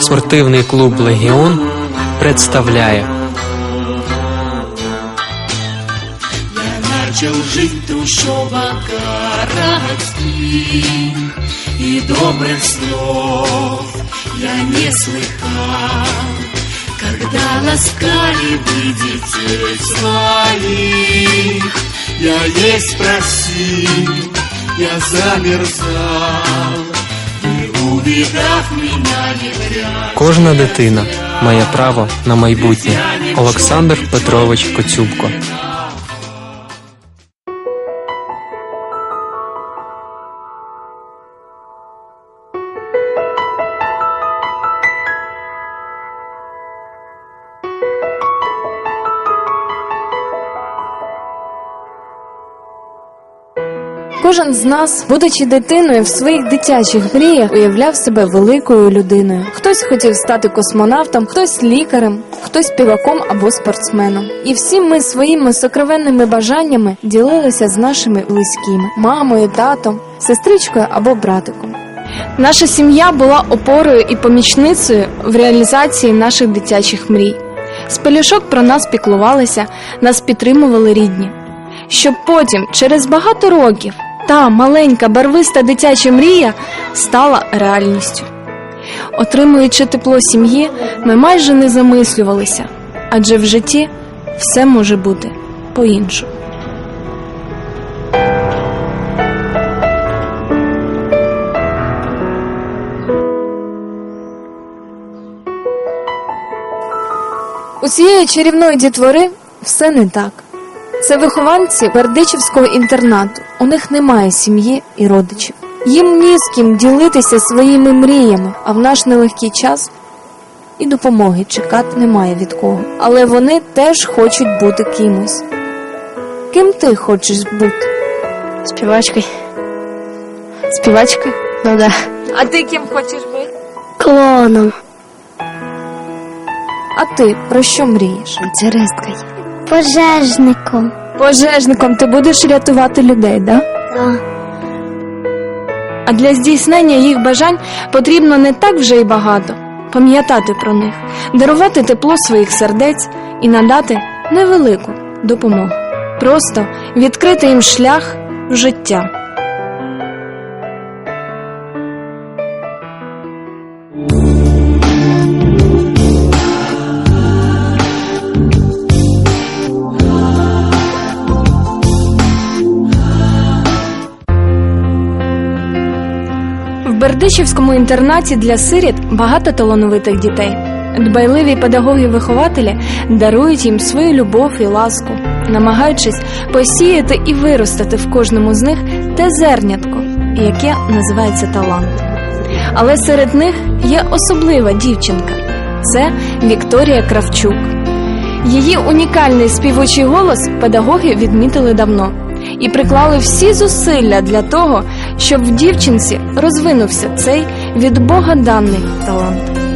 Спортивний клуб Легіон представляє. Начал жить в трущобах городских И добрых слов я не слыхал. Когда ласкали вы детей своих Я есть просил, я замерзал Кожна дитина має право на майбутнє. Олександр Петрович Коцюбко. Кожен з нас, будучи дитиною, в своїх дитячих мріях уявляв себе великою людиною. Хтось хотів стати космонавтом, хтось лікарем, хтось співаком або спортсменом. І всі ми своїми сокровенними бажаннями ділилися з нашими близькими мамою, татом, сестричкою або братиком. Наша сім'я була опорою і помічницею в реалізації наших дитячих мрій. З пелюшок про нас піклувалися, нас підтримували рідні. Щоб потім, через багато років, та маленька барвиста дитяча мрія стала реальністю. Отримуючи тепло сім'ї, ми майже не замислювалися, адже в житті все може бути по-іншому. У цієї чарівної дітвори все не так. Це вихованці Бердичівського інтернату. У них немає сім'ї і родичів. Їм ні з ким ділитися своїми мріями, а в наш нелегкий час і допомоги чекати немає від кого. Але вони теж хочуть бути кимось. Ким ти хочеш бути? Співачкою. Співачкою? Ну да. А ти ким хочеш бути? Клоном. А ти про що мрієш? Пожежником. Пожежником ти будеш рятувати людей, да? Да. А для здійснення їх бажань потрібно не так вже й багато пам'ятати про них, дарувати тепло своїх сердець і надати невелику допомогу. Просто відкрити їм шлях в життя. Бердичівському інтернаті для сиріт багато талановитих дітей. Дбайливі педагоги-вихователі дарують їм свою любов і ласку, намагаючись посіяти і виростити в кожному з них те зернятко, яке називається талант. Але серед них є особлива дівчинка це Вікторія Кравчук. Її унікальний співочий голос педагоги відмітили давно і приклали всі зусилля для того, щоб в дівчинці розвинувся цей від Бога даний талант.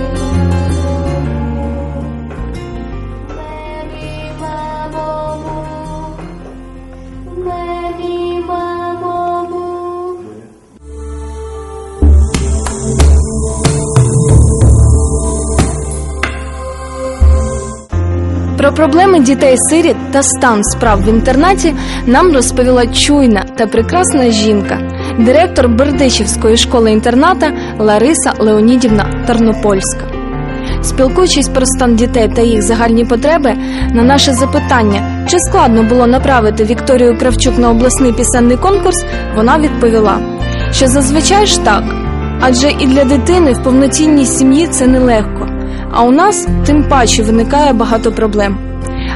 Про проблеми дітей-сиріт та стан справ в інтернаті нам розповіла чуйна та прекрасна жінка, директор Бердичівської школи-інтерната Лариса Леонідівна Тарнопольська. Спілкуючись про стан дітей та їх загальні потреби, на наше запитання, чи складно було направити Вікторію Кравчук на обласний пісенний конкурс, вона відповіла, що зазвичай ж так, адже і для дитини в повноцінній сім'ї це нелегко. А у нас тим паче виникає багато проблем.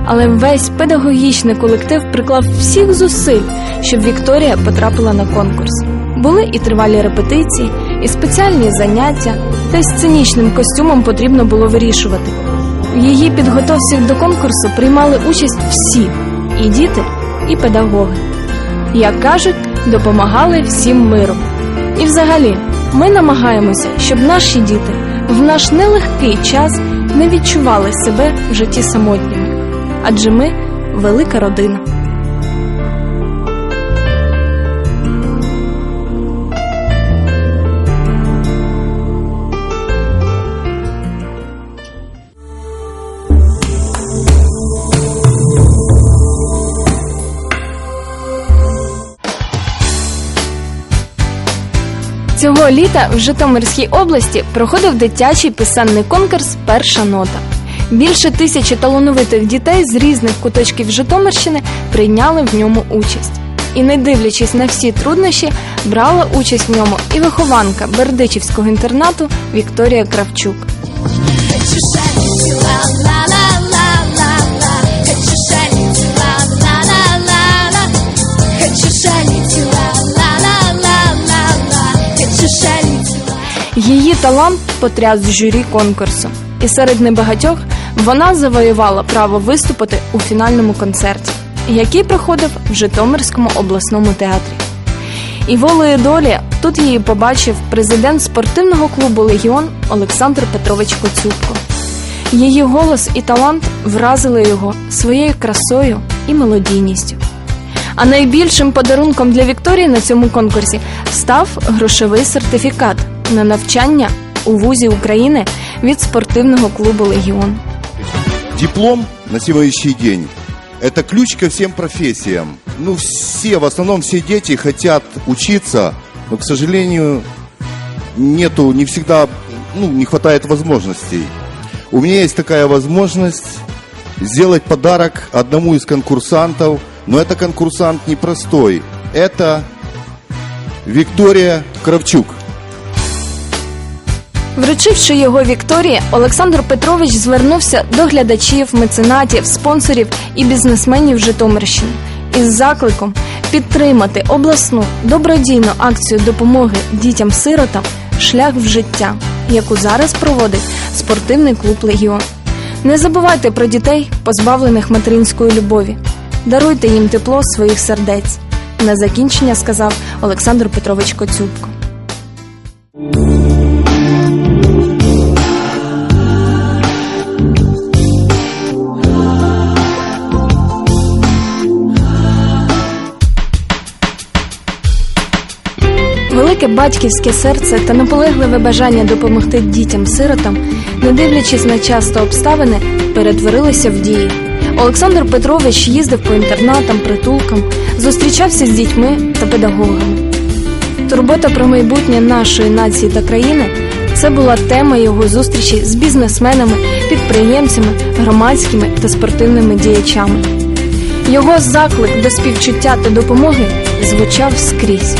Але весь педагогічний колектив приклав всіх зусиль, щоб Вікторія потрапила на конкурс. Були і тривалі репетиції, і спеціальні заняття, та й сценічним костюмом потрібно було вирішувати. В її підготовці до конкурсу приймали участь всі і діти, і педагоги. Як кажуть, допомагали всім миром. І взагалі, ми намагаємося, щоб наші діти в наш нелегкий час не відчували себе в житті самотніми, адже ми велика родина. Цього літа в Житомирській області проходив дитячий писемний конкурс Перша нота. Більше тисячі талановитих дітей з різних куточків Житомирщини прийняли в ньому участь. І не дивлячись на всі труднощі, брала участь в ньому і вихованка Бердичівського інтернату Вікторія Кравчук. Її талант потряс журі конкурсу, і серед небагатьох вона завоювала право виступити у фінальному концерті, який проходив в Житомирському обласному театрі. І волею долі тут її побачив президент спортивного клубу Легіон Олександр Петрович Коцюбко. Її голос і талант вразили його своєю красою і мелодійністю. А найбільшим подарунком для Вікторії на цьому конкурсі став грошовий сертифікат на навчання у вузі України від спортивного клубу Легіон. Диплом на сегодняшний день – это ключ ко всем профессиям. Ну, все, в основном все дети хотят учиться, но, к сожалению, нету, не всегда, ну, не хватает возможностей. У меня есть такая возможность сделать подарок одному из конкурсантов, но это конкурсант непростой. Это Виктория Кравчук. Вручивши його Вікторії, Олександр Петрович звернувся до глядачів, меценатів, спонсорів і бізнесменів Житомирщини із закликом підтримати обласну добродійну акцію допомоги дітям-сиротам Шлях в життя, яку зараз проводить спортивний клуб Легіон. Не забувайте про дітей, позбавлених материнської любові. Даруйте їм тепло своїх сердець. На закінчення сказав Олександр Петрович Коцюбко. Велике батьківське серце та наполегливе бажання допомогти дітям-сиротам, не дивлячись на часто обставини, перетворилося в дії. Олександр Петрович їздив по інтернатам, притулкам, зустрічався з дітьми та педагогами. Турбота про майбутнє нашої нації та країни це була тема його зустрічі з бізнесменами, підприємцями, громадськими та спортивними діячами. Його заклик до співчуття та допомоги звучав скрізь.